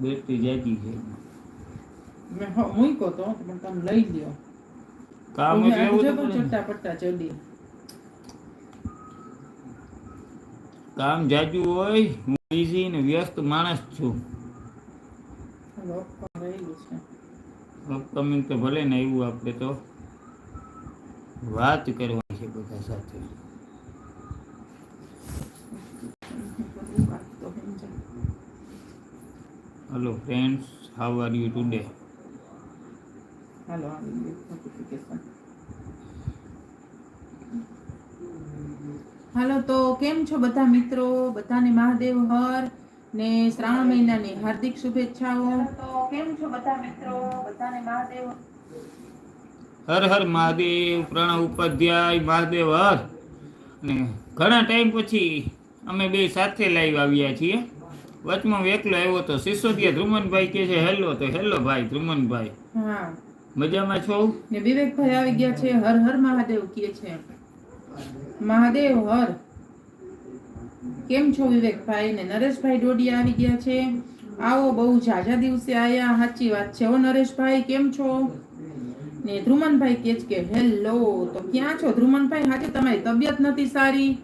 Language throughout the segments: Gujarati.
બેટરી જાજી છે મેં મૂક્યો તો પણ તમે લઈ લ્યો કામ એવું તો પડે પટ્ટા ચડી કામ જાજુ હોય હું બિઝી ને વ્યસ્ત માણસ છે। અપકમિંગ તો ભલે ને એવું આપણે તો વાત કરવાની છે બધા સાથે વાત તો સમજાય. Hello friends how are you today hello hello notification. હાલો તો કેમ છો બધા મિત્રો? બધાને મહાદેવ હર ને શ્રાવણ મહિનાની હાર્દિક શુભેચ્છાઓ. તો કેમ છો બધા મિત્રો? બધાને મહાદેવ. હર હર મહાદેવ પ્રણવ ઉપાધ્યાય મહાદેવ હર. ને ઘણા ટાઈમ પછી અમે બે સાથે લાઈવ આવ્યા છીએ. વચમાં એકલો આવ્યો તો સિસોદિયા ધ્રુમનભાઈ કે છે હેલો. તો હેલો ભાઈ ધ્રુમનભાઈ. હા. મજામાં છો? ને વિવેકભાઈ આવી ગયા છે હર હર મહાદેવ કે છે. મહાદેવ હર. કેમ છો વિવેકભાઈ? ને નરેશભાઈ ડોડિયા આવી ગયા છે. આવો બહુ ઝાઝા દિવસે આયા. સાચી વાત છે. ઓ નરેશભાઈ કેમ છો? ને ધ્રુમનભાઈ કે છે કે હેલો. તો ક્યાં છો? ધ્રુમનભાઈ હાજે તમારી તબિયત નથી સારી?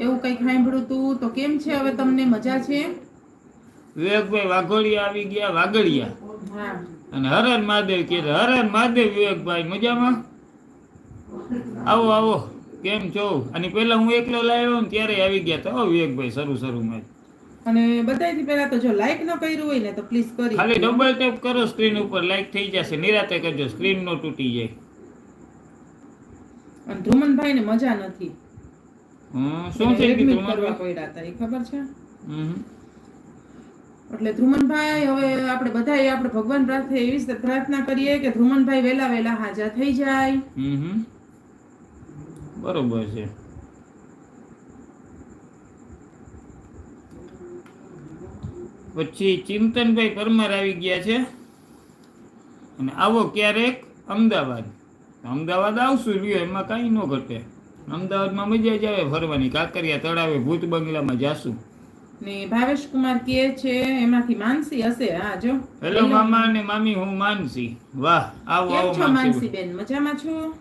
એવું કંઈક સાંભળ્યું તું? તો કેમ છે? હવે તમને મજા છે? વિવેકભાઈ વાઘોડિયા આવી ગયા વાઘડિયા. અને હર હર મહાદેવ કે છે હર હર મહાદેવ વિવેકભાઈ મજામાં? આવો આવો કેમ છો? અને પેલા હું એકલો લાવ્યો ને ત્યારે આવી ગયા તો વિવેકભાઈ શરૂ શરૂમાં જ. અને બધાથી પહેલા તો જો લાઈક ન કર્યું હોય ને તો પ્લીઝ કરી ખાલી ડબલ ટેપ કરો સ્ક્રીન ઉપર લાઈક થઈ જશે. નિરાતે કરજો સ્ક્રીન નો તૂટી જાય. અને ધ્રુમનભાઈ ને મજા નથી. હમ, શું થઈ ગયું એ ખબર છે? હમ. એટલે ધ્રુમનભાઈ હવે આપણે બધાએ આપણે ભગવાન પ્રાર્થે એવી પ્રાર્થના કરીએ કે ધ્રુમનભાઈ વેલા વેલા હાજર થઈ જાય. બરોબર છે. પછી ચિંતનભાઈ પરમાર આવી ગયા છે. અને આવો ક્યારેક અમદાવાદ. અમદાવાદ આવશું લ્યો, એમાં કાંઈ ન ઘટે. અમદાવાદમાં મજા જ આવે ફરવાની. કાંકરિયા તળાવે ભૂત બંગલામાં જાશું. ને ભાવેશ કુમાર કે છે એમાંથી માનસી હશે હા જો હેલો મામા અને મામી હું માનસી. વાહ આવો આવો છો માનસી બેન મજામાં છો?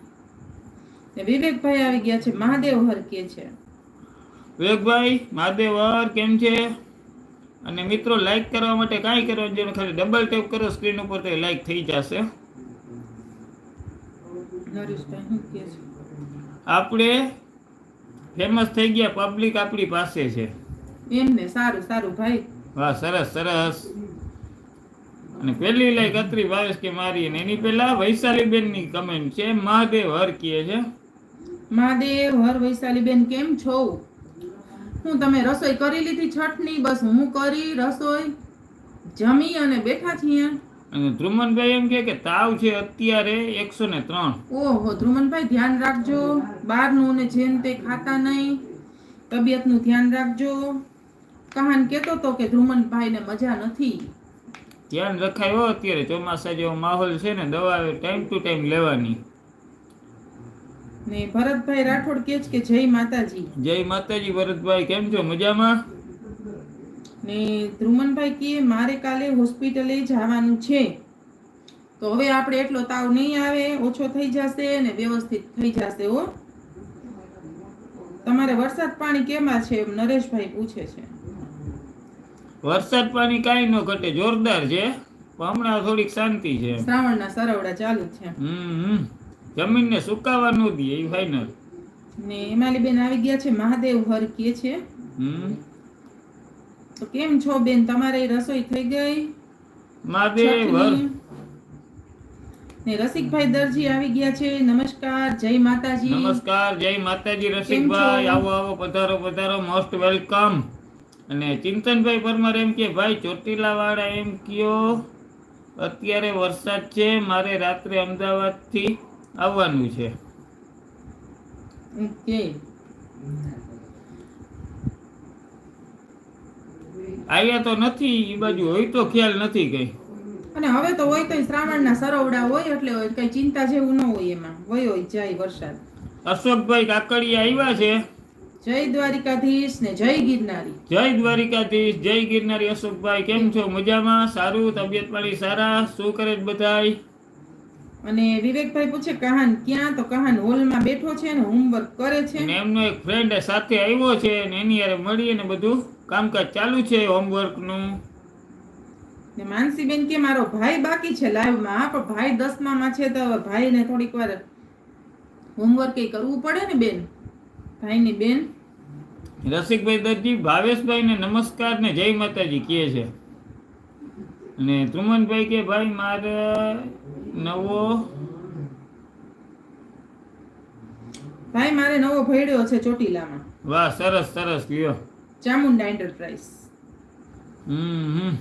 ને વિવેકભાઈ આવી ગયા છે મહાદેવ હર કે છે. વિવેકભાઈ મહાદેવર કેમ છે? અને મિત્રો લાઈક કરવા માટે કાંઈ કરવાનું જરૂર ખાલી ડબલ ટેપ કરો સ્ક્રીન ઉપર તો લાઈક થઈ જશે. આપણે ફેમસ થઈ ગયા પબ્લિક આપણી પાસે છે. એમને સારું સારું ભાઈ. વાહ સરસ સરસ. અને પહેલી લઈ અત્રી ભાવેશ કે મારી ને એની પહેલા ની કમેન્ટ છે. મહાદેવ હર કહે છે. મહાદેવ હર વૈશાલી બેન કેમ છો? હું તમે રસોઈ કરી લીધી છઠની બસ હું કરી રસોઈ. જમી અને બેઠા છીએ. અને ધ્રુમનભાઈ એમ કે તાવ છે અત્યારે એકસો ને ત્રણ. ઓહો ધ્રુમનભાઈ ધ્યાન રાખજો. બહારનું ને જેમ તે ખાતા નહીં. તબિયતનું ધ્યાન રાખજો. કહાન કહેતો તો કે ધ્રુમનભાઈને મજા નથી. ધ્યાન રખાયો અત્યારે ચોમાસા જેવો માહોલ છે ને દવા ટાઈમ ટુ ટાઈમ લેવાની. ને ભરતભાઈ રાઠોડ કે છે કે જય માતાજી. જય માતાજી ભરતભાઈ કેમ છો? મજામાં? ને ધ્રુમનભાઈ કે મારે કાલે હોસ્પિટલે જવાનું છે. તો હવે આપણે એટલો તાવ નહીં આવે ઓછો થઈ જશે ને વ્યવસ્થિત થઈ જશે હો. તમારે વરસાદ પાણી કેમાં છે નરેશભાઈ પૂછે છે. વરસાદ પાણી કાંઈ ન ઘટે જોરદાર છે હમણાં થોડીક શાંતિ છે. શ્રાવણના સરવડા ચાલુ છે. હમ. જમીનને સુકાવા ન દે એ ફાઈનલ ને હિમાલી બેન આવી ગયા છે મહાદેવ હર કે છે. હમ. તો કેમ છો બેન? તમારે રસોઈ થઈ ગઈ? મહાદેવ હર. ને રસિકભાઈ દરજી આવી ગયા છે નમસ્કાર જય માતાજી. નમસ્કાર જય માતાજી રસિકભાઈ. આવો આવો પધારો પધારો મોસ્ટ વેલકમ અને ચિંતનભાઈ પરમાર એમ કે ભાઈ ચોટીલા વાળા એમ કયો અત્યારે વરસાદ છે મારે રાત્રે અમદાવાદથી આવવાનું છે. આવ્યા તો નથી એ બાજુ હોય તો ખ્યાલ નથી કઈ. અને હવે તો હોય તો શ્રાવણના સરવડા હોય એટલે હોય કઈ ચિંતા જેવું ન હોય એમાં. હોય જાય વરસાદ. અશોકભાઈ કાકડિયા આવ્યા છે. જય દ્વારિકાધીશ ને જય ગિરનારી. જય દ્વારિકાધીશ જય ગિરનારી અશોકભાઈ કેમ છો? મજામાં? સારું? તબિયત પાણી સારા? શું કરે છે બધાય? અને વિવેકભાઈ પૂછે કહાન ક્યાં? તો કહાન હોલમાં બેઠો છે ને હોમવર્ક કરે છે. ને એમનો એક ફ્રેન્ડ સાથે આવ્યો છે ને એની યારે મળીએ ને બધું. કામકાજ ચાલુ છે હોમવર્કનું. ને માનસીબેન કે મારો ભાઈ બાકી છે લાઈવમાં પણ ભાઈ દસમામાં છે તો હવે ભાઈને થોડીક વાર હોમવર્ક એ કરવું પડે ને બેન? ભાઈની બેન. રસિકભાઈ દરજી ભાવેશભાઈ ને નમસ્કાર ને જય માતાજી કહે છે. અને ત્રુમનભાઈ કે ભાઈ મારે નવો ભાઈ મારે નવો ભેડ્યો છે ચોટીલામાં. વાહ સરસ સરસ લ્યો. ચામુંડા એન્ટરપ્રાઇઝ હમ હમ.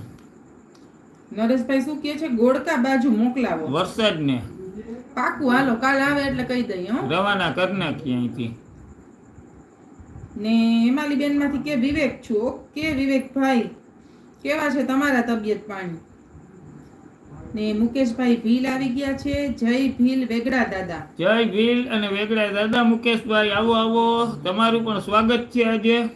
નરેશભાઈ શું કહે છે? ગોળકા બાજુ મોકલાવો. વરસાદ ને પાકું હાલો કાલ આવે એટલે કહી દઈએ હો. રવાના કરી નાખીએ અહીંથી. ને હિમાલીબેનમાંથી બેન કે વિવેક છું? ઓકે વિવેકભાઈ? કેવા છે તમારા તબિયત પાણી? ને મુકેશભાઈ ભીલ આવી ગયા છે. જય ભીલ વેગડા દાદા. જય ભીલ અને વેગડા દાદા મુકેશભાઈ આવો આવો. તમારું પણ સ્વાગત છે આજે.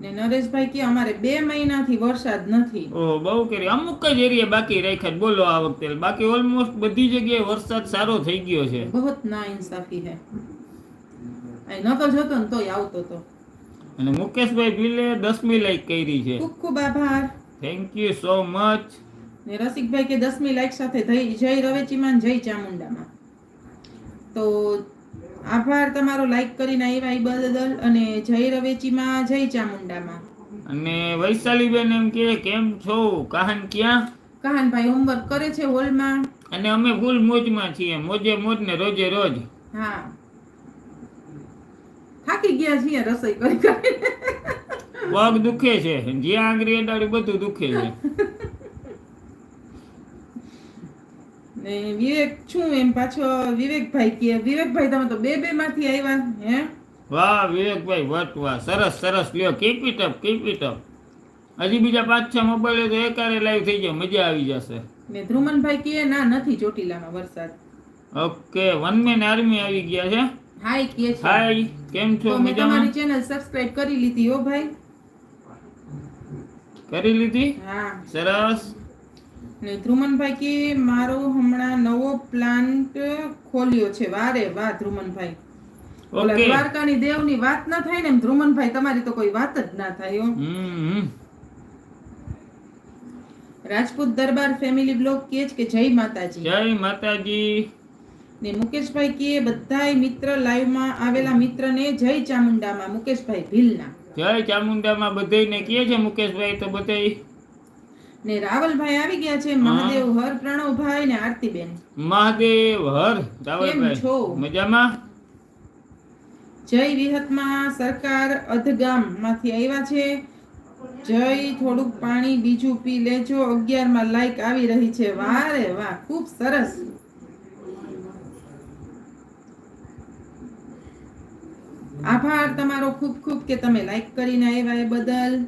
ને નરેશભાઈ કે અમારે બે મહિનાથી વરસાદ નથી. ઓહો બહુ કરી. અમુક જ એરિયા બાકી રાખ્યા. બોલો આ વખતે. બાકી ઓલમોસ્ટ બધી જગ્યાએ વરસાદ સારો થઈ ગયો છે. બહુત ના ઇન્સાફી હે. નતો જોતો ને તોય આવતો તો. અને મુકેશભાઈ ભીલે દસમી લાઈક કરી છે. ખૂબ ખૂબ આભાર. થેન્ક યુ સો મચ ને રસિકભાઈ કે દસમી લાઈક સાથે જય રવેચીમાં જય ચામુંડામાં. તો આભાર તમારો લાઈક કરીને આવ્યા એ બદલ અને જય રવેચીમાં જય ચામુંડામાં. અને વૈશાલીબેન એમ કે કેમ છો? કહાન ક્યાં? કાહનભાઈ હોમવર્ક કરે છે હોલમાં અને અમે ફૂલ મોજમાં છીએ. મોજે મોજ ને રોજે રોજ. હા. થાકી ગયા છીએ રસોઈ કરી પગ દુખે છે. જ્યાં આંગળી અડાડી બધું દુખે છે. ને વિવેક છું એમ પાછો. વિવેકભાઈ કે વિવેકભાઈ તમે તો બે બે માંથી આવ્યા હે? વાહ વિવેકભાઈ વટ વાહ. સરસ સરસ. લ્યો keep it up keep it up હજી બીજા પાંચ છ મોબાઈલ તો એકારે લાઈવ થઈ જાય. મજા આવી જશે. ને ધ્રુમનભાઈ કે ના નથી ચોટીલામાં વરસાદ. ઓકે વન મેન આર્મી આવી ગયા છે. હાય કે હાય કેમ છો? મેં તમારી ચેનલ સબસ્ક્રાઇબ કરી લીધી હો ભાઈ. કરી લીધી? હા. સરસ. ને ધ્રુમનભાઈ કે મારો હમણાં નવો પ્લાન્ટ ખોલ્યો છે. વારે વાહ ધ્રુમનભાઈ. ઓલા ઓકે. દ્વારકાની દેવની વાત ના થાય ને ધ્રુમનભાઈ તમારી તો કોઈ વાત જ ના થાય હો. રાજપૂત દરબાર ફેમિલી બ્લોગ કે છે કે જય માતાજી. જય માતાજી. ને મુકેશભાઈ કે બધાય મિત્ર લાઈવમાં આવેલા મિત્રને જય ચામુંડામાં. મુકેશભાઈ ભીલના. જય ચામુંડામાં બધાયને કહે છે મુકેશભાઈ તો બધાય. ને રાવલભાઈ આવી ગયા છે મહાદેવ હર પ્રણવભાઈ ને આરતીબેન. મહાદેવ હર રાવલભાઈ. છો? મજામાં? જય વિહતમાં સરકાર અધગામમાંથી આવ્યા છે. જય થોડુંક પાણી બીજું પી લેજો. અગિયારમાં લાઈક આવી રહી છે. વાહ રે વાહ ખૂબ સરસ. આભાર તમારો ખૂબ ખૂબ કે તમે લાઈક કરીને આવ્યા એ બદલ.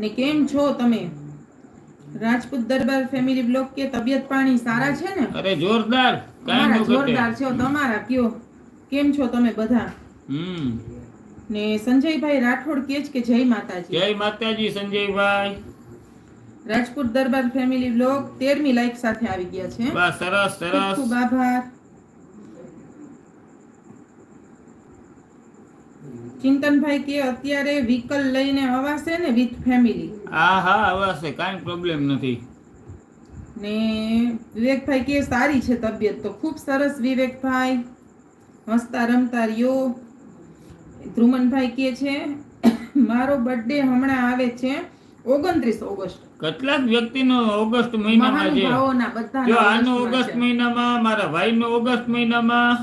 ને કેમ છો તમે? રાજપૂત દરબાર ફેમિલી બ્લોક કે તબિયત પાણી સારા છે ને? અરે જોરદાર. કાંઈ જોરદાર છે તમારા કયો. કેમ છો તમે બધા? હમ. ને સંજયભાઈ રાઠોડ કે કે જય માતાજી? જય માતાજી સંજયભાઈ. રાજપૂત દરબાર ફેમિલી બ્લોગ તેરમી લાઈક સાથે આવી ગયા છે. વાહ સરસ સરસ. ખૂબ આભાર. ચિંતનભાઈ કે અત્યારે વ્હીકલ લઈને અવાશે ને વિથ ફેમિલી હા હા હવાશે કાંઈ પ્રોબ્લેમ નથી. ને વિવેકભાઈ કે સારી છે તબિયત તો ખૂબ સરસ વિવેકભાઈ. હસતા રમતા રહ્યો ધ્રુમનભાઈ કે છે મારો બર્થડે હમણાં આવે છે ઓગણત્રીસ ઓગસ્ટ. કેટલાક વ્યક્તિનો ઓગસ્ટ મહિનામાં છે. જો આનો ઓગસ્ટ મહિનામાં મારા ભાઈનો ઓગસ્ટ મહિનામાં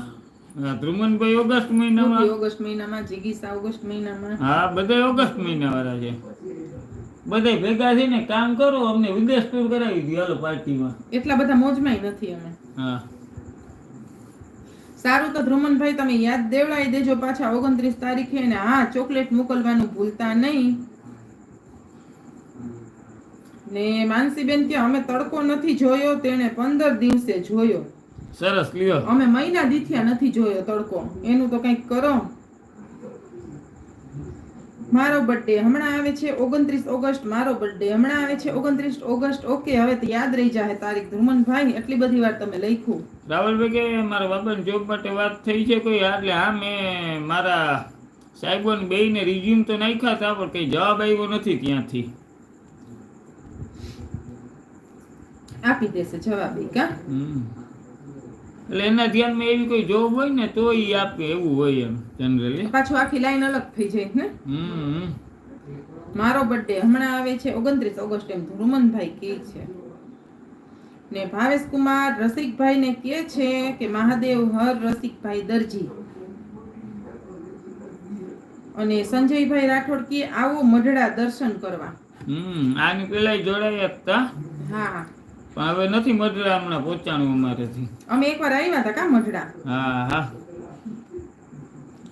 ધ્રુમનભાઈ ઓગસ્ટ મહિનામાં. ઓગસ્ટ મહિનામાં જિગીસા ઓગસ્ટ મહિનામાં. હા બધા ઓગસ્ટ મહિના વાળા છે. બધા ભેગા થઈને કામ કરો અમને વિદેશ ટૂર કરાવી દો હાલો પાર્ટીમાં. એટલા બધા મોજમાંય નથી અમે. હા. સારું તો ધ્રુમનભાઈ તમે યાદ દેવડાવી દેજો પાછા ઓગણત્રીસ તારીખે ને હા ચોકલેટ મોકલવાનું ભૂલતા નહીં. ને માનસીબેન કે અમે તડકો નથી જોયો તેણે પંદર દિવસે જોયો. સરસ લ્યો અમે મહિના દીથિયા નથી જોયો તડકો. એનું તો કંઈક કરો. મારો બર્થડે હમણાં આવે છે ઓગણત્રીસ ઓગસ્ટ મારો બર્થડે હમણાં આવે છે ઓગણત્રીસ ઓગસ્ટ. ઓકે હવે તો યાદ રહી જાય તારીખ. ધ્રુમનભાઈ એટલી બધી વાર તમે લખ્યું. રાવલભાઈ કે મારા બાબાની જોબ માટે વાત થઈ છે કોઈ? એટલે હા મેં મારા સાહેબોને બેયને રિઝ્યુમ તો નાખ્યા હતા પણ કંઈ જવાબ આવ્યો નથી ત્યાંથી. આપી દેશે જવાબ કા. એટલે એના ધ્યાનમાં એવી કોઈ જોબ હોય ને તો એ આપે એવું હોય એમ જનરલી પાછું આખી લાઈન અલગ થઈ જાય ને? હમ. મારો બર્થડે હમણાં આવે છે ઓગણત્રીસ ઓગસ્ટ એમ ધુરુમનભાઈ કે છે. ને ભાવેશ કુમાર રસિકભાઈ ને કે છે કે મહાદેવ હર રસિકભાઈ દરજી. અને સંજયભાઈ રાઠોડ કે આવો મઢડા દર્શન કરવા. હમ આની પેલા જોડાયા હતા હા. પણ હવે નથી મધુરા હમણાં પહોંચાણું અમારેથી. અમે એકવાર આવ્યા હતા કા મઢડા હા હા.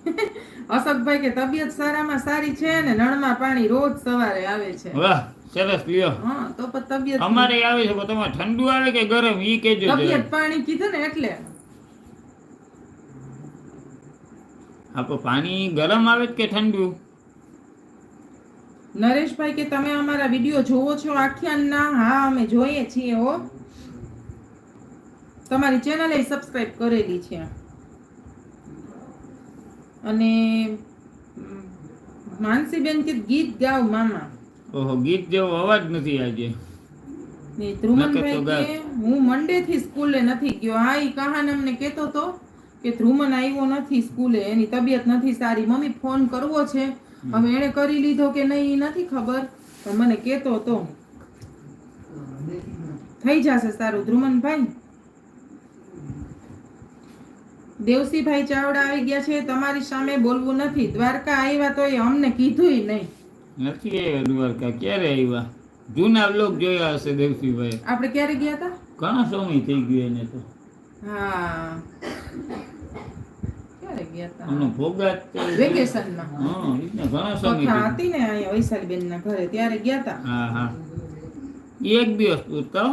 અશોકભાઈ કે તબિયત સારામાં સારી છે ને નળમાં પાણી રોજ સવારે આવે છે. વાહ સરસ લ્યો. હા તો પણ તબિયત અમારે આવે છે પણ તમારે ઠંડુ આવે કે ગરમ ઈ કેજો તબિયત પાણી કીધું ને એટલે. આપો પાણી ગરમ આવે કે ઠંડુ? નરેશભાઈ કે તમે અમારા વીડિયો જોવો છો આખ્યાનના? હા અમે જોઈએ છીએ હો. તમારી ચેનલ એ સબસ્ક્રાઈબ કરેલી છે. અને માનસીબેન કે ગીત ગાવ મામા. ઓહો ગીત જેવો અવાજ નથી આજે. ને ધ્રુમનભાઈ કે હું મંડે થી સ્કૂલે નથી ગયો. હા એ કહાન અમને કહેતો તો કે ધ્રુમન આવ્યો નથી સ્કૂલે એની તબિયત નથી સારી. મમ્મી ફોન કરવો છે. હવે એણે કરી લીધો કે નહીં એ નથી ખબર પણ મને કહેતો તો થઈ જશે સારું ધ્રુમનભાઈ. દેવસીભાઈ ચાવડા આવી ગયા છે તમારી સામે બોલવું નથી. દ્વારકા આવ્યા તો એ અમને કીધુંય નહીં. નથી આવ્યા દ્વારકા ક્યારે આવ્યા? જૂના લોક જોયા હશે દેવસીભાઈ આપણે ક્યારે ગયા હતા? ઘણા સમય થઈ ગયો એને તો. હા. ક્યારે ગયા હતા એનો ભોગાત તો- વેકેશનમાં હા ઈ ને ઘણો સમય થઈ કથા ગયો. હતી ને અહીંયા વૈશાલીબેન ના ઘરે ત્યારે ગયા હતા હા હા ઈ એક દિવસ પૂરતો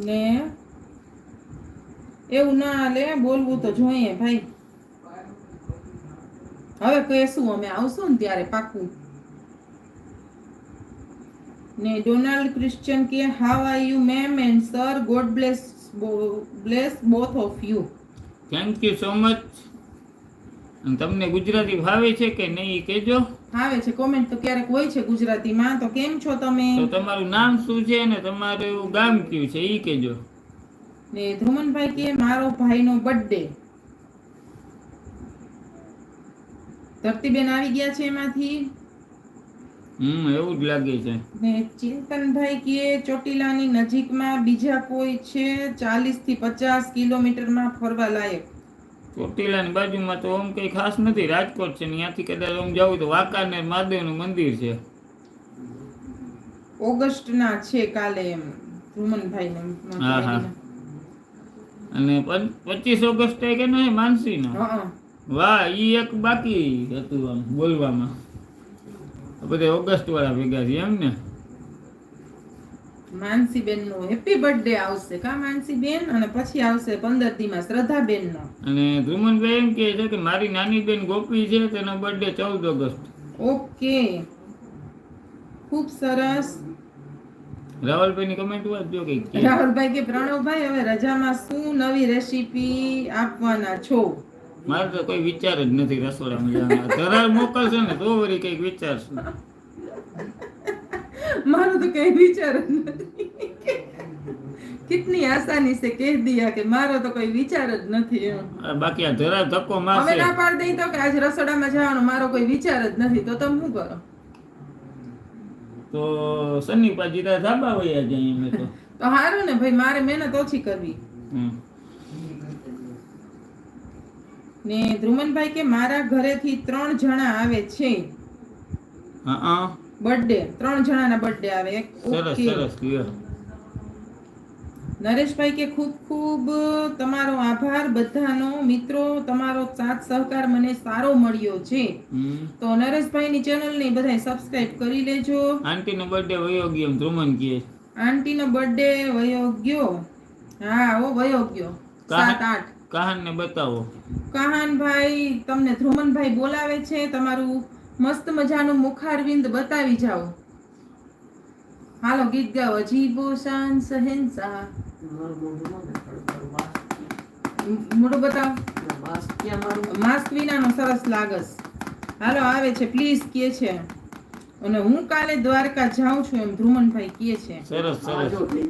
ને એવું ના હાલે બોલવું તો જોઈએ ભાઈ હવે કહેશું અમે આવશું ને ત્યારે પાકું ને ડોનાલ્ડ ક્રિશ્ચિયન કે how are you ma'am and sir God bless bless both of you thank you so much તમને ગુજરાતી ભાવે છે કે નહીં કહેજો? આવે છે. કોમેન્ટ તો ક્યારેક હોય છે ગુજરાતીમાં. તો કેમ છો તમે? તો તમારું નામ શું છે અને તમારું ગામ કયું છે ઈ કહેજો. ને ધ્રુમનભાઈ કે મારો ભાઈનો બર્થડે ધરતીબેન આવી ગયા છે એમાંથી? હમ એવું જ લાગે છે. ને ચિંતનભાઈ કે ચોટીલાની નજીકમાં બીજા કોઈ છે? ચાલીસથી પચાસ કિલોમીટરમાં ફરવા લાયક. ચોટીલાની બાજુમાં તો આમ કઈ ખાસ નથી. રાજકોટ છે ને ત્યાંથી કદાચ આમ જાવ તો વાંકાનેર મહાદેવનું મંદિર છે. ઓગસ્ટના છે કાલે એમ ધ્રુમનભાઈ હા, હા. અને પચીસ ઓગસ્ટે કે નહીં માનસીનો વાહ ઈ એક બાકી હતું આમ બોલવામાં. બધે ઓગસ્ટ વાળા ભેગા છે એમ ને? માનસીબેન નો હેપી બર્થડે આવશે કા માનસીબેન? અને પછી આવશે પંદર દીમાં શ્રદ્ધાબેન નો અને ધ્રુમનભાઈ એમ કે છે કે મારી નાની બેન ગોપી છે તેનો બર્થડે ચૌદ ઓગસ્ટ. ઓકે ખૂબ સરસ. રાવલભાઈની કમેન્ટ વાંચજો કે. રાહુલભાઈ કે પ્રણવભાઈ હવે રજામાં શું નવી રેસીપી આપવાના છો? મારે તો કોઈ વિચાર જ નથી રસોડામાં જવાનો. ધરાર મોકલશે ને તો વળી કંઈક વિચારશું. મારો તો કઈ વિચાર જ નથી. કેટલી આસાની સે કહી દિયા કે મારો તો કોઈ વિચાર જ નથી એમ. બાકી આ જરા ધક્કો હવે ના પાડ દઈ તો કે આજ રસોડામાં જવાનો મારો કોઈ વિચાર જ નથી. તો તમે શું કરો? તો સન્ની પાજી ધાબા વયા જાય અમે તો. તો સારું ને ભાઈ મારે મહેનત ઓછી કરવી. હમ. ને ધ્રુમનભાઈ કે મારા ઘરેથી ત્રણ જણા આવે છે. બર્થડે ત્રણ જણાના બર્થડે આવે. ઓકે. નરેશભાઈ કે ખૂબ ખૂબ તમારો આભાર. બધાનો મિત્રો તમારો સાથ સહકાર મને સારો મળ્યો છે. તો નરેશભાઈની ચેનલને બધાય સબસ્ક્રાઇબ કરી લેજો. આંટીનો બર્થડે વયો ગયો ધ્રુમન કહે. આંટીનો બર્થડે વયો ગયો. હા ઓ વયો ગયો. સાત આઠ. કહાનને બતાવો. કહાનભાઈ તમને ધ્રુમનભાઈ બોલાવે છે તમારું મસ્ત મજાનું મુખારવિંદ બતાવી જાઓ. હાલો ગીત ગાઓ. અજીબો શાન સહેનસા મારું મોઢું ન માસ્ક. મ- મોઢું બતાવો. માસ્ક વિનાનો સરસ લાગસ. હાલો આવે છે. પ્લીઝ કે છે. અને હું કાલે દ્વારકા જાઉં છું એમ ધ્રુમનભાઈ કે છે. સરસ સરસ. ને.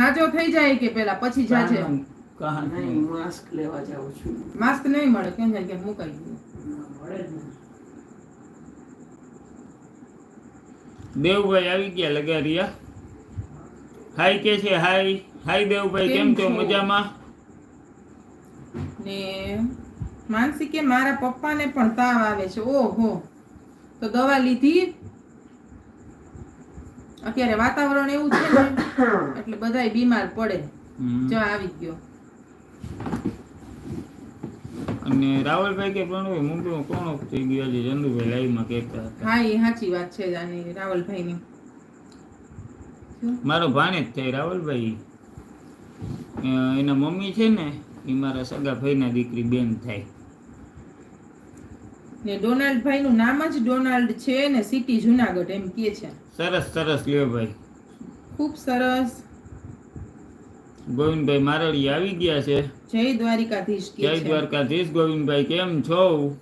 હાજો થઈ જાય કે પેલા પછી જાજે. કહાન- કહાન નહીં, માસ્ક લેવા જાઉં છું. માસ્ક નહીં મળે કેમ જાય કે મુકાઈ ગયું? મળે જ નહીં. દેવભાઈ આવી ગયા લગારિયા હાય કે છે હાય. હાય દેવભાઈ કેમ કેમ છો? છો? મજામાં? ને માનસી કે મારા પપ્પાને પણ તાવ આવે છે. ઓહો. તો દવા લીધી? અત્યારે વાતાવરણ એવું છે ને એટલે બધાય બીમાર પડે. જો આવી ગયો. અને રાવલભાઈ કે પ્રણવ મુંબઈમાં કોણ થઈ ગયો છે ચંદુભાઈ લાઈવમાં કહેતા હતા. હા એ સાચી વાત છે આની રાવલભાઈની. મારો ભાણેજ થાય રાવલભાઈ. એના મમ્મી છે ને એ મારા સગા ભાઈના દીકરી બેન થાય. ને ડોનાલ્ડ ભાઈ નું નામ જ ડોનાલ્ડ છે ને સિટી જુનાગઢ એમ કે છે. સરસ સરસ લ્યો ભાઈ. ખૂબ સરસ. ગોવિંદભાઈ મારળી આવી ગયા છે. જય દ્વારિકાધીશ જય દ્વારકાધીશ ગોવિંદભાઈ કેમ છો?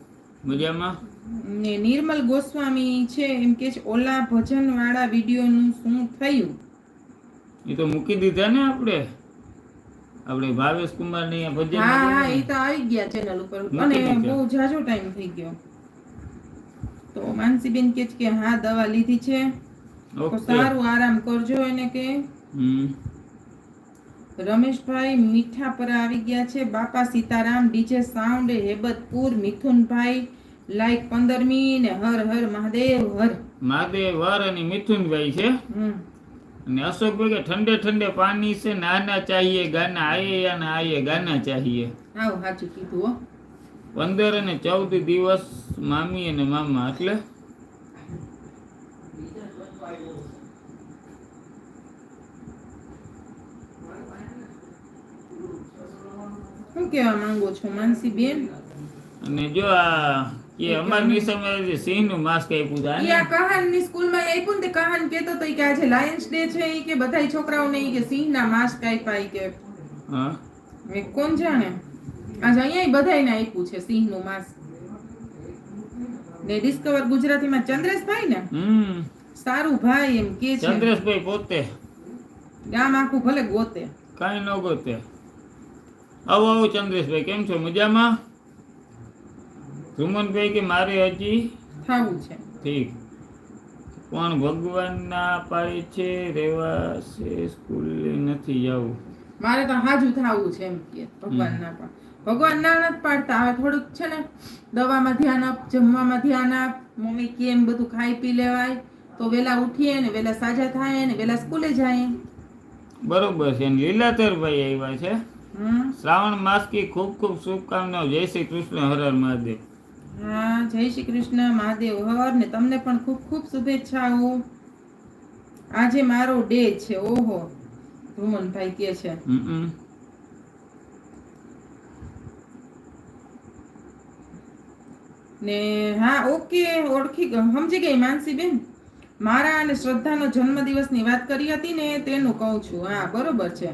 મજામાં? ને નિર્મલ ગોસ્વામી છે એમ કે છે ઓલા ભજન વાળા વિડિયો નું શું થયું? એ તો મૂકી દીધા ને આપણે. આપણે ભાવેશ કુમાર ને ભજન હા હા એ તો આવી ગયા ચેનલ ઉપર. અને બહુ ઝાઝો ટાઈમ થઈ ગયો. તો માનસીબેન કે કે હા દવા લીધી છે. સારું આરામ કરજો એને કે. હમ. રમેશભાઈ મીઠા પર આવી ગયા છે. Bapa Sitaram DJ sound Hebatpur Mithunbhai like પંદરમી ને હર હર મહાદેવ હર. મહાદેવ હર અને મિથુનભાઈ છે. અને અશોકભાઈ કે ઠંડે ઠંડે પાણી છે નાના ચાહીએ ગાના આયે અને આયે ગાના ચાહીએ. આવ સાચું કીધું હો. પંદર અને ચૌદ દિવસ મામી અને મામા એટલે શું કહેવા માંગો છો માનસી બેન અને જો આ એ અમારની સમયે સિંહનું માસ્ક આપ્યું ઈ આ કહાનની સ્કૂલમાં આપ્યું ને તે કહાન કહેતો તો કે આજે લાયન્સ ડે છે એ કે બધાય છોકરાઓને એ કે સિંહના માસ્ક આપ્યા કે હા હવે કોણ જાણે આજે અહીંયા બધાયને આપ્યું છે સિંહનું માસ્ક ને ડિસ્કવર ગુજરાતીમાં ચંદ્રેશભાઈ ને હમ સારું ભાઈ એમ કે છે ચંદ્રેશભાઈ પોતે ગામ આખું ભલે ગોતે કાઈ ન ગોતે આવો આવો ચંદ્રેશભાઈ કેમ છો? મજામાં? સુમનભાઈ કે મારે હજી? થવું છે. ઠીક. પણ ભગવાન ના પાડે છે રેવા છે સ્કૂલે નથી જવું. મારે તો હાજુ થવું છે એમ કે ભગવાન ના પણ. ભગવાન ના નથી પાડતા. હવે થોડુંક છે ને દવામાં ધ્યાન આપ જમવામાં ધ્યાન આપ. મમ્મી કેમ બધું ખાઈ પી લેવાય. તો વેલા ઉઠીએ ને વેલા સાજા થાય ને વેલા સ્કૂલે જાય. બરોબર છે. અને લીલાધરભાઈ આવ્યા છે. શ્રાવણ માસ કી ખૂબ ખૂબ શુભકામનાઓ. જય શ્રી કૃષ્ણ હર હર મહાદેવ. હા જય શ્રી કૃષ્ણ મહાદેવ હર ને તમને પણ ખૂબ ખૂબ શુભેચ્છાઓ. આજે મારો ડે છે ઓહો. ધુમનભાઈ કે છે. ને હા ઓકે ઓળખી સમજી ગઈ માનસીબેન? મારા અને શ્રદ્ધાનો જન્મદિવસની વાત કરી હતી ને તેનું કહું છું. હા બરોબર છે.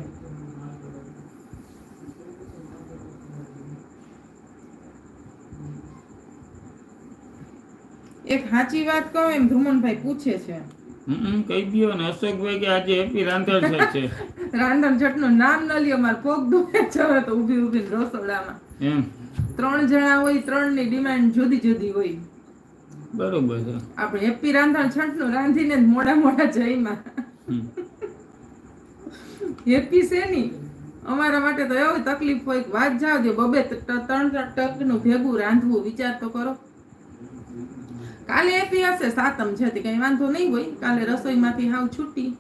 એક સાચી વાત કહું એમ ધ્રુમનભાઈ પૂછે છે. હમ કહી દો ને અશોકભાઈ કે આજે હેપી રાંધણ છઠ છે. રાંધણ છઠનું નામ ન લ્યો માર પોગ દુખે છે હવે તો ઊભી ઊભી રસોડામાં. એમ. ત્રણ જણા હોય ત્રણની ડિમાન્ડ જુદી જુદી હોય. બરોબર છે. આપણે હેપી રાંધણ છઠનું રાંધીને મોડા મોડા જઈમાં. હેપી છે ની. અમારા માટે તો એવી તકલીફ હોય વાત જાવ દે બબે ત્રણ ટક ત્રણ ટકનું ભેગું રાંધવું વિચાર તો કરો. કાલે એપી હશે સાતમ છે તે કઈ વાંધો નહીં હોય. કાલે રસોઈમાંથી હાવ છૂટી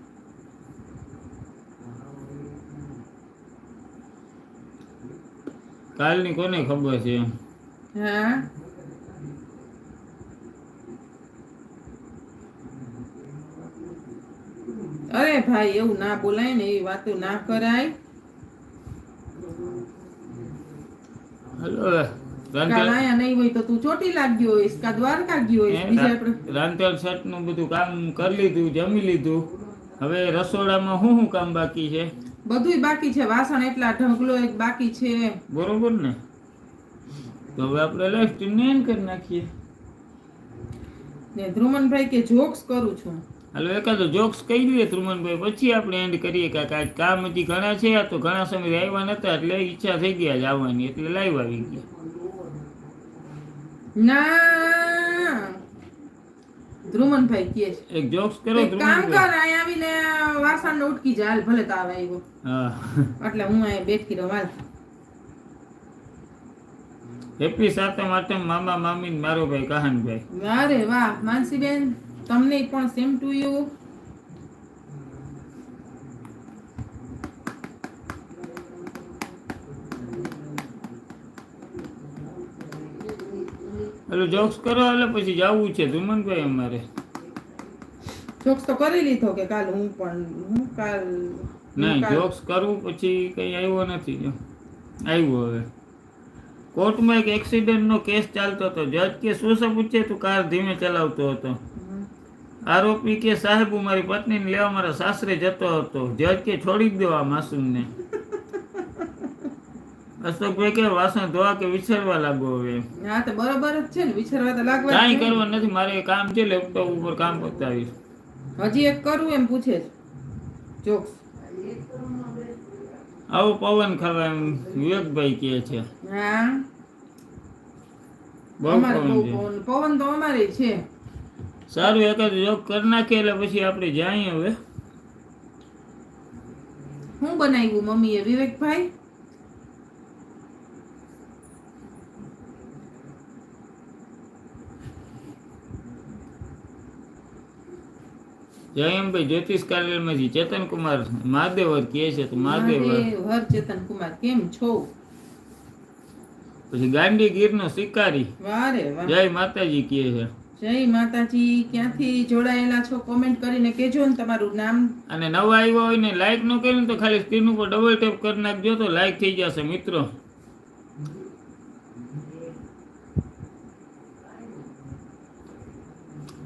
કાલની કોને ખબર છે? હા. અરે ભાઈ એવું ના બોલાય ને એવી વાતો ના કરાય. હલો કાલ નહીં હોય તો તું ચોટી લાગ્યો હોઈશ કા દ્વારકા ગયો હોઈશ બીજે આપણે રાંધેલ શર્ટનું બધું કામ કરી લીધું જમી લીધું. હવે રસોડામાં શું શું કામ બાકી છે? બધુંય બાકી છે વાસણ એટલા ઢગલો એક બાકી છે. બરોબર ને? તો હવે આપણે લાઈફ સ્ટ્રીમ ને એન્ડ કરી નાખીએ. ને ધ્રુમનભાઈ કે જોક્સ કરું છું. હાલો એકાદો જોક્સ કહી દઈએ ધ્રુમનભાઈ પછી આપણે એન્ડ કરીએ કાંઈક આજ કામ હજી ઘણા છે આ તો ઘણા સમય આવ્યા નતા એટલે ઈચ્છા થઈ ગયા જ આવવાની એટલે લાઈવ આવી ગયા. ના. ધ્રુમનભાઈ કે એક જોક્સ કરો એક કામ કર ધ્રુમનભાઈ આવીને વાસણ ને ઉટકી જાય ભલે તાવ આવ્યો એટલે હું અહીંયા બેઠી રહું હાલ. હેપી મામા મામી ને મારો ભાઈ કહાનભાઈ અરે વાહ માનસીબેન તમને પણ સેમ ટુ યુ એટલે જોક્સ કરો એટલે પછી જવું છે ધુમનભાઈ અમારે. જોક્સ તો કરી લીધો કે કાલ હું પણ હું કાલ નહીં જોક્સ કરવું પછી કંઈ આવ્યો નથી જો. આવ્યું હવે. કોર્ટમાં એક એક્સિડન્ટનો કેસ ચાલતો હતો. જજ કે શું સબૂત છે તું કાર ધીમે ચલાવતો હતો. આરોપી કે સાહેબ હું મારી પત્નીને લેવા મારા સાસરે જતો હતો. જજ કે છોડી જ દો આ માસૂમને. અશોકભાઈ કે વાસણ ધોવા કે વિસરવા લાગો હવે? હા તો બરોબર જ છે ને વિચારવા તો લાગવા કાંઈ છે. કરવા નથી મારે કામ છે લેપટોપ ઉપર કામ પતાવીશ હજી એક કરું એમ પૂછે જોક્સ. આવો પવન ખાવા એમ વિવેકભાઈ કહે છે. હા. પવન તો અમારે છે. સારું એકાદ યોગ કરી નાખીએ એટલે પછી આપણે જઈએ હવે. શું બનાવ્યું મમ્મીએ વિવેકભાઈ? જયંતભાઈ જ્યોતિષ કાર્યાલયમાંથી ચેતન કુમાર મહાદેવર કહે છે તો મહાદેવર મહાદેવ હર ચેતન કુમાર. કેમ છો? પછી ગાંડી ગીરનો શિકારી. વારે જય માતાજી કહે છે. જય માતાજી ક્યાંથી જોડાયેલા છો? કોમેન્ટ કરીને કેજો ને તમારું નામ. અને નવા આવ્યા હોય ને લાઈક ન કરીને તો ખાલી સ્ક્રીન ઉપર ડબલ ટેપ કરી નાખજો તો લાઈક થઈ જશે મિત્રો.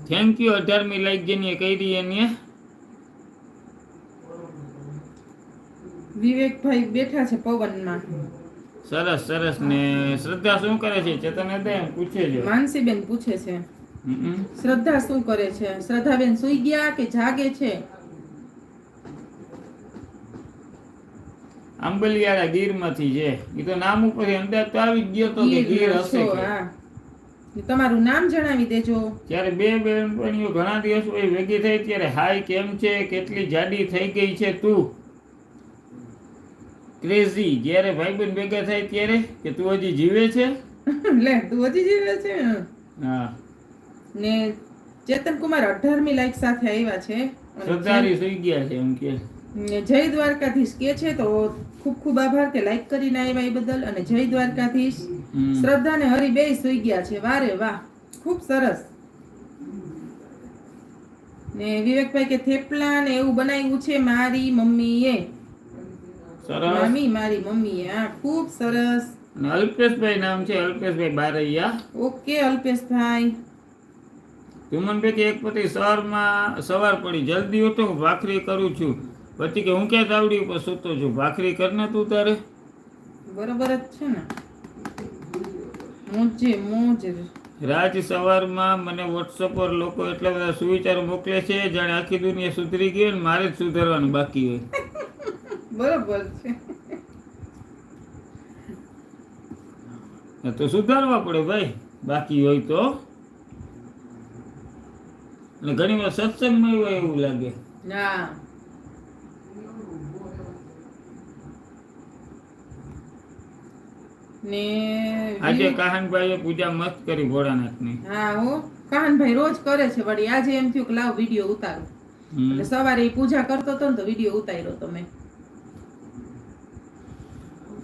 થેન્ક યુ અઢારમી લાઈક જેની કરી એની. વિવેકભાઈ બેઠા છે પવનમાં. સરસ સરસ. ને શ્રદ્ધા શું કરે છે? ચેતન હતા પૂછે છે. માનસીબેન પૂછે છે. શ્રદ્ધા શું કરે છે? શ્રદ્ધાબેન સુઈ ગયા કે જાગે છે? આંબલિયાળા ગીરમાંથી છે. એ તો નામ ઉપર અંદાજ તો આવી ગયો તો કે ગીર હશે હા. તમારું નામ જણાવી દેજો. જ્યારે બે બહેનપણીઓ ઘણા દિવસ પછી ભેગી થઈ ત્યારે હાય કેમ છે? કેટલી જાડી થઈ ગઈ છે તું? ક્રેઝી. જ્યારે ભાઈબંધ ભેગા થાય ત્યારે કે તું હજી જીવે છે? લે તું હજી જીવે છે? હા. ને ચેતન કુમાર અઢારમી લાઈક સાથે આવ્યા છે. સરદારી સુઈ ગયા છે એમ કે. ને જય દ્વારકાધીશ કે છે તો ખૂબ ખૂબ આભાર કે લાઈક કરીને આવ્યા એ બદલ અને જય દ્વારકાધીશ. શ્રદ્ધા ને હરી બે સુઈ ગયા છે. વારે વાહ. ખૂબ સરસ. ને વિવેકભાઈ કે થેપલા ને એવું બનાવ્યું છે મારી મમ્મીએ. સરસ. મામી મારી મમ્મીએ. આ ખૂબ સરસ. અલ્પેશભાઈ નામ છે. અલ્પેશભાઈ બારૈયા. ઓકે અલ્પેશભાઈ. સુમનભાઈ કે એક પતિ સવારમાં સવાર પડી. જલ્દી ઉઠો હું ભાખરી કરું છું. પછી કે હું ક્યાં તાવડી ઉપર સૂતો છું? ભાખરી કર ને તું તારે. બરોબર જ છે ને. રાજ સવારમાં મને વોટ્સઅપ પર લોકો એટલા બધા સુવિચારો મોકલે છે જાણે આખી દુનિયા સુધરી ગઈ ને મારે જ સુધરવાનું બાકી હોય. બરોબર છે. તો સુધારવા પડે ભાઈ બાકી હોય તો. અને ઘણી વાર સત્સંગમાં હોય એવું લાગે. હા. ને આજે કાહનભાઈએ પૂજા મસ્ત કરી ભોળાનાથની. હા હો. કાહનભાઈ રોજ કરે છે વળી આજે એમ થયું કે લાવ વીડિયો ઉતારો. એટલે સવારે એ પૂજા કરતો હતો ને તો વીડિયો ઉતાર્યો તમે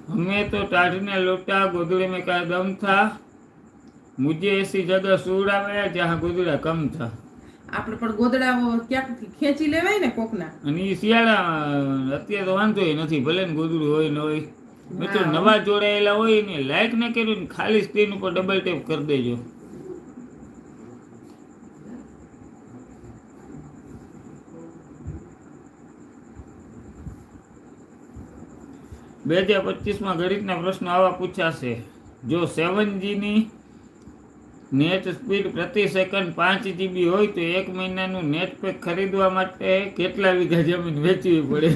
હમે તો ટાઢને લોટા ગોદડે મેં કા દમ થા. મુજે એસી જગ્યા સુવડાવ્યા જ્યાં ગોદડા કમ થા. આપણે પણ ગોદડા ક્યાંક ખેંચી લેવાય ને કોકના? અને એ શિયાળા અત્યારે વાંધો નથી ભલે ને ગોદડું હોય ન હોય. મિત્રો. નવા જોડાયેલા હોય ને લાઈક ન કર્યું ને ખાલી સ્ક્રીન ઉપર ડબલ ટેપ કરી દેજો બે હજાર પચીસમાં ગણિતના પ્રશ્નો આવા પૂછાશે જો સેવન જીની નેટ સ્પીડ પ્રતિ સેકન્ડ પાંચ જીબી હોય તો એક મહિનાનું નેટ પેક ખરીદવા માટે કેટલા વીઘા જમીન વેચવી પડે?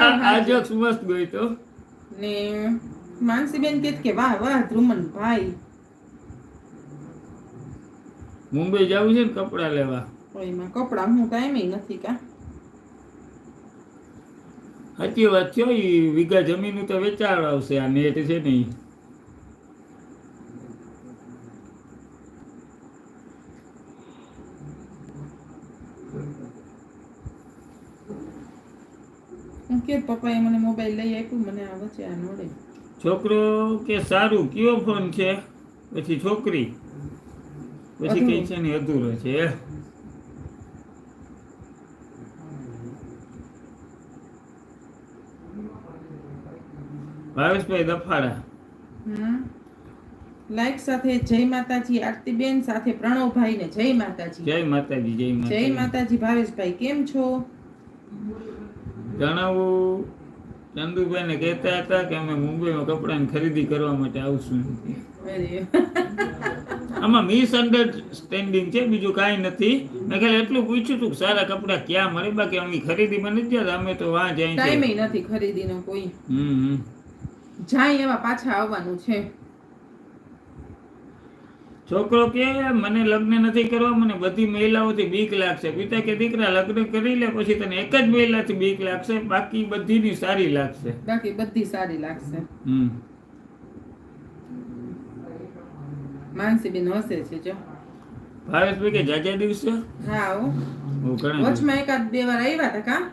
આ જોક્સ મસ્ત ગઈ તો. ને માનસીબેન કે કે વાહ વાહ ધ્રુમન ભાઈ મુંબઈ જવું છે ને કપડાં લેવા? એમાં કપડા હું ટાઈમે નથી કા. સાચી વાત છે વીઘા જમીન તો વેચાણ આવશે આ નેટ છે ને ઈ. હું કે પપ્પાએ મને મોબાઈલ લઈ આપ્યું મને આ વચ્ચે આ નડે. છોકરો કે સારું કયો ફોન છે? પછી છોકરી. પછી કઈ છે ને અધૂરો છે ભાવેશભાઈ દફાડા. લાઈક સાથે જય માતાજી આરતીબેન સાથે પ્રણવભાઈ ને જય માતાજી. જય માતાજી જય જય માતાજી. માતાજી ભાવેશભાઈ કેમ છો? જણાવું. ચંદુભાઈ ને કહેતા હતા કે અમે મુંબઈમાં કપડાની ખરીદી કરવા માટે આવશું. આમાં મિસઅન્ડરસ્ટેન્ડિંગ છે બીજું કાંઈ નથી. મેં ખાલી એટલું પૂછ્યું હતું કે સારા કપડાં ક્યાં મળે? બાકી અમે ખરીદીમાં નથી જતા અમે તો વાં જાય ટાઈમે નથી ખરીદીનો કોઈ. હમ હમ. જાય એવા પાછા આવવાનું છે. છોકરો કે મને લગ્ન નથી કરવા મને બધી મહિલાઓથી બીક લાગશે. પિતા કે દીકરા લગ્ન કરી લે પછી તને એક જ મહિલાથી બીક લાગશે બાકી બધીની સારી લાગશે. બાકી બધી સારી લાગશે. હમ. માનસીબેન હસે છે જો. ભાવેશભાઈ કે જાજા દિવસે? હા હો. હું વચમાં એકાદ બે વાર આવ્યા હતા કા?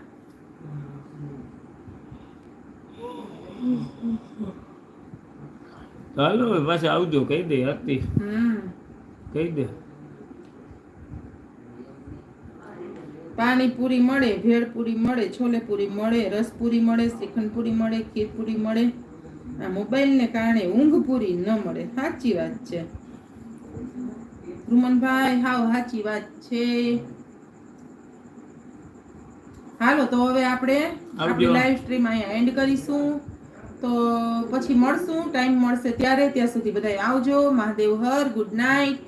ચાલો પાછા આવજો કહી દે આરતી કહી દે. પાણીપુરી મળે ભેળપુરી મળે છોલેપુરી મળે રસપુરી મળે શ્રીખંડપુરી મળે ખીરપુરી મળે. આ મોબાઈલને કારણે ઊંઘ પૂરી ન મળે. સાચી વાત છે. રૂમનભાઈ હાવ સાચી વાત છે. હાલો તો હવે આપણે. આપણી લાઈવ સ્ટ્રીમ અહીંયા એન્ડ કરીશું. તો પછી મળશું ટાઈમ મળશે ત્યારે ત્યાં સુધી બધાય આવજો. મહાદેવ હર ગુડ નાઇટ